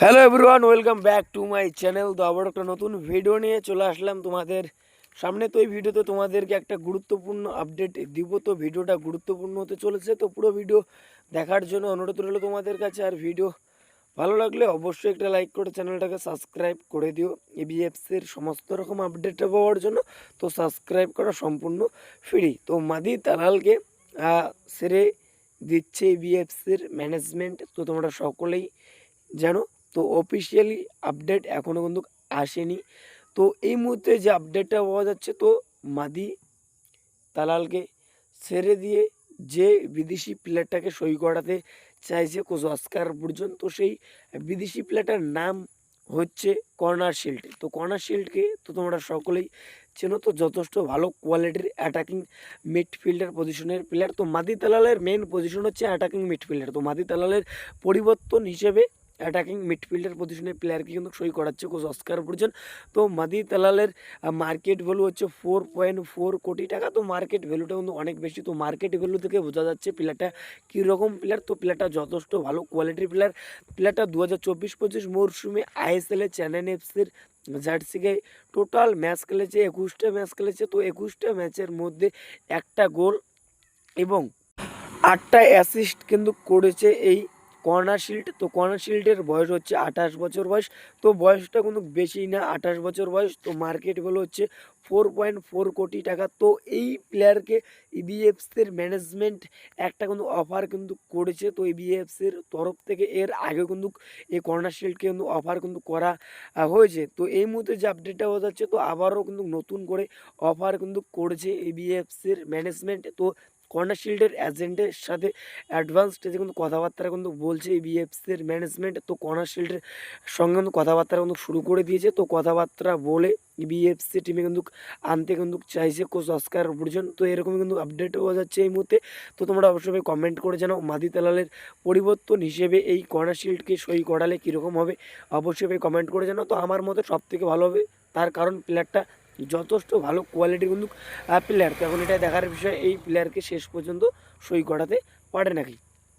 Hello everyone welcome back to my channel তো আবার একটা নতুন ভিডিও নিয়ে চলে আসলাম তোমাদের সামনে। তো এই ভিডিওতে তোমাদেরকে একটা গুরুত্বপূর্ণ আপডেট দিব। তো ভিডিওটা গুরুত্বপূর্ণ হতে চলেছে। তো পুরো ভিডিও দেখার জন্য অনুরোধ রইল তোমাদের কাছে। আর ভিডিও ভালো লাগলে অবশ্যই একটা লাইক করে চ্যানেলটাকে সাবস্ক্রাইব করে দিও। এবিএফসির সমস্ত রকম আপডেট পাওয়ার জন্য। তো সাবস্ক্রাইব করা সম্পূর্ণ ফ্রি তো মাদি তালালকে সেরে দিচ্ছে এবিএফসির ম্যানেজমেন্ট তো তোমরা সকলেই জানো। তো অফিসিয়ালি আপডেট এখনও কিন্তু আসেনি। তো এই মুহূর্তে যে আপডেটটা পাওয়া যাচ্ছে, তো মাদি তালালকে ছেড়ে দিয়ে যে বিদেশি প্লেয়ারটাকে সই করাতে চাইছে কোচ অস্কার পর্যন্ত সেই বিদেশি প্লেয়ারটার নাম হচ্ছে কর্নার শিল্ড। তো কর্নার শিল্ডকে তো তোমরা সকলেই চেনো, তো যথেষ্ট ভালো কোয়ালিটির অ্যাটাকিং মিডফিল্ডার পজিশনের প্লেয়ার তো মাদি তালালের মেন পজিশন হচ্ছে অ্যাটাকিং মিডফিল্ডার তো মাদি তালালের পরিবর্তন হিসেবে অ্যাটাকিং মিডফিল্ডার পজিশনের প্লেয়ারকে কিন্তু সই করাচ্ছে কোচ অস্কার পর্যন্ত তো মাদি তালালের মার্কেট ভ্যালু হচ্ছে ফোর পয়েন্ট ফোর কোটি টাকা। তো মার্কেট ভ্যালুটা কিন্তু অনেক বেশি। তো মার্কেট ভ্যালু থেকে বোঝা যাচ্ছে প্লেয়ারটা কীরকম প্লেয়ার তো প্লেয়ারটা যথেষ্ট ভালো কোয়ালিটির প্লেয়ার প্লেয়ারটা দু হাজার চব্বিশ পঁচিশ মরশুমে আইএসএলে চেন্নাই এফসির জার্সিকে টোটাল ম্যাচ খেলেছে, একুশটা ম্যাচ খেলেছে। তো একুশটা ম্যাচের মধ্যে একটা গোল এবং আটটা অ্যাসিস্ট কিন্তু করেছে এই কর্নার শিল্ড তো কর্নার শিল্ডের বয়স হচ্ছে আঠাশ বছর বয়স, তো বয়সটা কিন্তু বেশি না, আঠাশ বছর বয়স, তো মার্কেট ভ্যালু হচ্ছে ফোর পয়েন্ট ফোর কোটি টাকা, তো এই প্লেয়ারকে ইবিএফসির ম্যানেজমেন্ট একটা কিন্তু অফার কিন্তু করেছে, তো ইবিএফসির তরফ থেকে এর আগে কিন্তু এই কর্নার শিল্ডকে কিন্তু অফার কিন্তু করা হয়েছে, তো এই মুহূর্তে যে আপডেটটা হয়ে যাচ্ছে, তো আবারও কিন্তু নতুন করে অফার কিন্তু করেছে ইবিএফসির ম্যানেজমেন্ট তো কর্নার শিল্ডের এজেন্টের সাথে অ্যাডভান্স স্টেজে কিন্তু কথাবার্তা কিন্তু বলছে বিএফসির ম্যানেজমেন্ট তো কর্নার শিল্ডের সঙ্গে কিন্তু কথাবার্তা কিন্তু শুরু করে দিয়েছে। তো কথাবার্তা বলে বিএফসি টিমে কিন্তু আনতে কিন্তু চাইছে কোচ অস্কার পর্যন্ত তো এরকম কিন্তু আপডেট হওয়া যাচ্ছে এই মুহূর্তে। তো তোমরা অবশ্যই কমেন্ট করে জানাও মাদি তালালের পরিবর্তন হিসেবে এই কর্নার শিল্ডকে সই করালে কীরকম হবে। অবশ্যই কমেন্ট করে জানাও। তো আমার মতে সব থেকে ভালো হবে, তার কারণ প্লেয়ারটা যথেষ্ট ভালো কোয়ালিটির কিন্তু প্লেয়ার তো এখন এটা দেখার বিষয়, এই প্লেয়ারকে শেষ পর্যন্ত সই করাতে পারে নাকি?